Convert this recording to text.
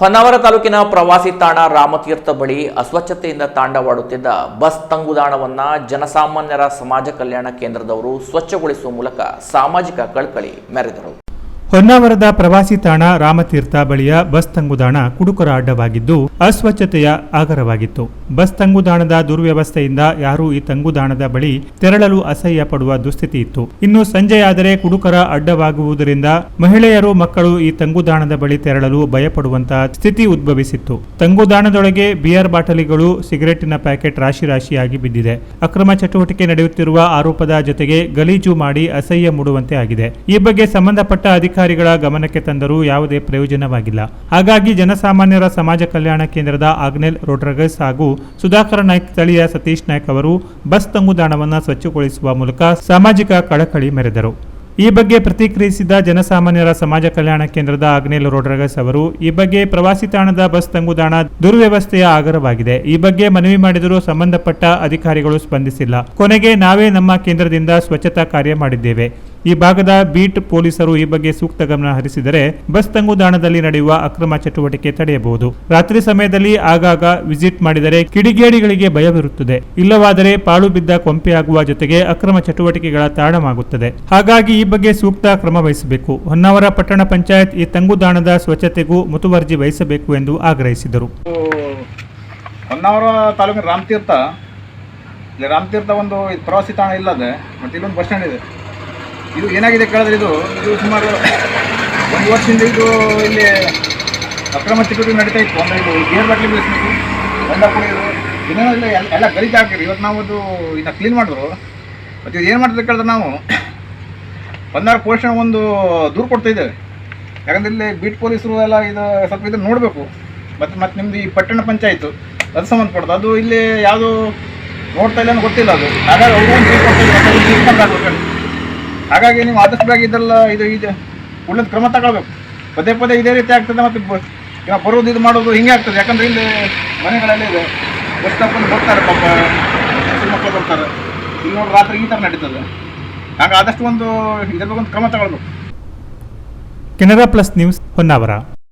ಹೊನ್ನಾವರ ತಾಲೂಕಿನ ಪ್ರವಾಸಿ ತಾಣ ರಾಮತೀರ್ಥ ಬಳಿ ಅಸ್ವಚ್ಛತೆಯಿಂದ ತಾಂಡವಾಡುತ್ತಿದ್ದ ಬಸ್ ತಂಗುದಾಣವನ್ನು ಜನಸಾಮಾನ್ಯರ ಸಮಾಜ ಕಲ್ಯಾಣ ಕೇಂದ್ರದವರು ಸ್ವಚ್ಛಗೊಳಿಸುವ ಮೂಲಕ ಸಾಮಾಜಿಕ ಕಳಕಳಿ ಮೆರೆದರು. ಹೊನ್ನಾವರದ ಪ್ರವಾಸಿ ತಾಣ ರಾಮತೀರ್ಥ ಬಳಿಯ ಬಸ್ ತಂಗುದಾಣ ಕುಡುಕರ ಅಡ್ಡವಾಗಿದ್ದು, ಅಸ್ವಚ್ಛತೆಯ ಆಗರವಾಗಿತ್ತು. ಬಸ್ ತಂಗುದಾಣದ ದುರ್ವ್ಯವಸ್ಥೆಯಿಂದ ಯಾರೂ ಈ ತಂಗುದಾಣದ ಬಳಿ ತೆರಳಲು ಅಸಹ್ಯ ಪಡುವ ದುಸ್ಥಿತಿ ಇತ್ತು. ಇನ್ನು ಸಂಜೆಯಾದರೆ ಕುಡುಕರ ಅಡ್ಡವಾಗುವುದರಿಂದ ಮಹಿಳೆಯರು ಮಕ್ಕಳು ಈ ತಂಗುದಾಣದ ಬಳಿ ತೆರಳಲು ಭಯಪಡುವಂತಹ ಸ್ಥಿತಿ ಉದ್ಭವಿಸಿತ್ತು. ತಂಗುದಾಣದೊಳಗೆ ಬಿಯರ್ ಬಾಟಲಿಗಳು ಸಿಗರೆಟಿನ ಪ್ಯಾಕೆಟ್ ರಾಶಿ ರಾಶಿಯಾಗಿ ಬಿದ್ದಿದೆ. ಅಕ್ರಮ ಚಟುವಟಿಕೆ ನಡೆಯುತ್ತಿರುವ ಆರೋಪದ ಜೊತೆಗೆ ಗಲೀಜು ಮಾಡಿ ಅಸಹ್ಯ ಮೂಡುವಂತೆ ಆಗಿದೆ. ಈ ಬಗ್ಗೆ ಸಂಬಂಧಪಟ್ಟ ಅಧಿಕಾರಿಗಳ ಗಮನಕ್ಕೆ ತಂದರೂ ಯಾವುದೇ ಪ್ರಯೋಜನವಾಗಿಲ್ಲ. ಹಾಗಾಗಿ ಜನಸಾಮಾನ್ಯರ ಸಮಾಜ ಕಲ್ಯಾಣ ಕೇಂದ್ರದ ಆಗ್ನೇಲ್ ರೋಡ್ರಗಸ್ ಹಾಗೂ ಸುಧಾಕರ ನಾಯ್ಕ್ ಸ್ಥಳೀಯ ಸತೀಶ್ ನಾಯ್ಕ್ ಅವರು ಬಸ್ ತಂಗುದಾಣವನ್ನು ಸ್ವಚ್ಛಗೊಳಿಸುವ ಮೂಲಕ ಸಾಮಾಜಿಕ ಕಳಕಳಿ ಮೆರೆದರು. ಈ ಬಗ್ಗೆ ಪ್ರತಿಕ್ರಿಯಿಸಿದ ಜನಸಾಮಾನ್ಯರ ಸಮಾಜ ಕಲ್ಯಾಣ ಕೇಂದ್ರದ ಆಗ್ನೇಲ್ ರೋಡ್ರಗಸ್ ಅವರು, ಈ ಬಗ್ಗೆ ಪ್ರವಾಸಿ ತಾಣದ ಬಸ್ ತಂಗುದಾಣ ದುರ್ವ್ಯವಸ್ಥೆಯ ಆಗರವಾಗಿದೆ. ಈ ಬಗ್ಗೆ ಮನವಿ ಮಾಡಿದರೂ ಸಂಬಂಧಪಟ್ಟ ಅಧಿಕಾರಿಗಳು ಸ್ಪಂದಿಸಿಲ್ಲ. ಕೊನೆಗೆ ನಾವೇ ನಮ್ಮ ಕೇಂದ್ರದಿಂದ ಸ್ವಚ್ಛತಾ ಕಾರ್ಯ ಮಾಡಿದ್ದೇವೆ. ಈ ಭಾಗದ ಬೀಟ್ ಪೊಲೀಸರು ಈ ಬಗ್ಗೆ ಸೂಕ್ತ ಗಮನ ಹರಿಸಿದರೆ ಬಸ್ ತಂಗುದಾಣದಲ್ಲಿ ನಡೆಯುವ ಅಕ್ರಮ ಚಟುವಟಿಕೆ ತಡೆಯಬಹುದು. ರಾತ್ರಿ ಸಮಯದಲ್ಲಿ ಆಗಾಗ ವಿಸಿಟ್ ಮಾಡಿದರೆ ಕಿಡಿಗೇಡಿಗಳಿಗೆ ಭಯವಿರುತ್ತದೆ. ಇಲ್ಲವಾದರೆ ಪಾಳು ಬಿದ್ದ ಕೊಂಪೆಯಾಗುವ ಜೊತೆಗೆ ಅಕ್ರಮ ಚಟುವಟಿಕೆಗಳ ತಾಣವಾಗುತ್ತದೆ. ಹಾಗಾಗಿ ಈ ಬಗ್ಗೆ ಸೂಕ್ತ ಕ್ರಮ ವಹಿಸಬೇಕು. ಹೊನ್ನಾವರ ಪಟ್ಟಣ ಪಂಚಾಯತ್ ಈ ತಂಗುದಾಣದ ಸ್ವಚ್ಛತೆಗೂ ಮುತುವರ್ಜಿ ವಹಿಸಬೇಕು ಎಂದು ಆಗ್ರಹಿಸಿದರು. ಹೊನ್ನಾವರ ತಾಲೂಕಿನ ರಾಮತೀರ್ಥ. ಇಲ್ಲಿ ರಾಮತೀರ್ಥ ಒಂದು ಪ್ರವಾಸಿ ತಾಣ ಇಲ್ಲದೆ, ಮತ್ತೆ ಇಲ್ಲೊಂದು ಬಸ್ ಸ್ಟ್ಯಾಂಡ್ ಇದೆ. ಇದು ಏನಾಗಿದೆ ಕೇಳಿದ್ರೆ ಇದು ಇದು ಸುಮಾರು ಒಂದು ವರ್ಷದಿಂದ ಇದು ಇಲ್ಲಿ ಅಕ್ರಮ ಚಟುವಟಿಕೆ ನಡೀತಾ ಇತ್ತು. ಅಂದರೆ ಇದು ಗೇರ್ ಬಾಟ್ಲಿ ಬೆಳೆಸಬೇಕು ಗಂಡ ಕುಡಿಯೋದು ಏನೇನೋ ಇಲ್ಲ, ಎಲ್ಲ ಎಲ್ಲ ಗಲೀಜು ಹಾಕಿರಿ ಇವತ್ತು ನಾವು ಅದು ಇದನ್ನ ಕ್ಲೀನ್ ಮಾಡಿದ್ರು. ಮತ್ತು ಇದು ಏನು ಮಾಡ್ತಿದ್ದೆ ಕೇಳಿದ್ರೆ ನಾವು ಬಂದಾಗ ಪೋಷಣ ಒಂದು ದೂರು ಕೊಡ್ತಾ ಇದ್ದೇವೆ. ಯಾಕಂದ್ರೆ ಇಲ್ಲಿ ಬೀಟ್ ಪೊಲೀಸರು ಎಲ್ಲ ಇದು ಸ್ವಲ್ಪ ಇದನ್ನು ನೋಡಬೇಕು. ಮತ್ತು ಮತ್ತು ನಿಮ್ಮದು ಈ ಪಟ್ಟಣ ಪಂಚಾಯಿತು, ಅದು ಸಂಬಂಧಪಡ್ದು ಅದು ಇಲ್ಲಿ ಯಾವುದು ನೋಡ್ತಾ ಇಲ್ಲ ಗೊತ್ತಿಲ್ಲ ಅದು. ಹಾಗಾಗಿ ಅವರು ಒಂದು ಕೊಡ್ತಾ ಹಾಗಾಗಿ ನೀವು ಆದಷ್ಟು ಬೇಗ ಇದೆಲ್ಲ ಇದು ಇದು ಒಳ್ಳೆದು ಕ್ರಮ ತಗೊಳ್ಬೇಕು. ಪದೇ ಪದೇ ಇದೇ ರೀತಿ ಆಗ್ತದೆ ಮತ್ತು ಈಗ ಬರೋದು ಇದು ಮಾಡೋದು ಹಿಂಗೆ ಆಗ್ತದೆ. ಯಾಕಂದ್ರೆ ಇಲ್ಲಿ ಮನೆಗಳಲ್ಲಿ ಇದೆ. ಬಸ್ ಸ್ಟಾಪಲ್ಲಿ ಬರ್ತಾರೆ ಪಾಪ ಮಕ್ಕಳು ಬರ್ತಾರೆ. ಇಲ್ಲಿ ನೋಡಿ ರಾತ್ರಿ ಈ ಥರ ನಡೀತದೆ. ಹಾಗೆ ಆದಷ್ಟು ಒಂದು ಇದರ ಬಗ್ಗೆ ಒಂದು ಕ್ರಮ ತಗೊಳ್ಬೇಕು. Canara plus news Honnavar.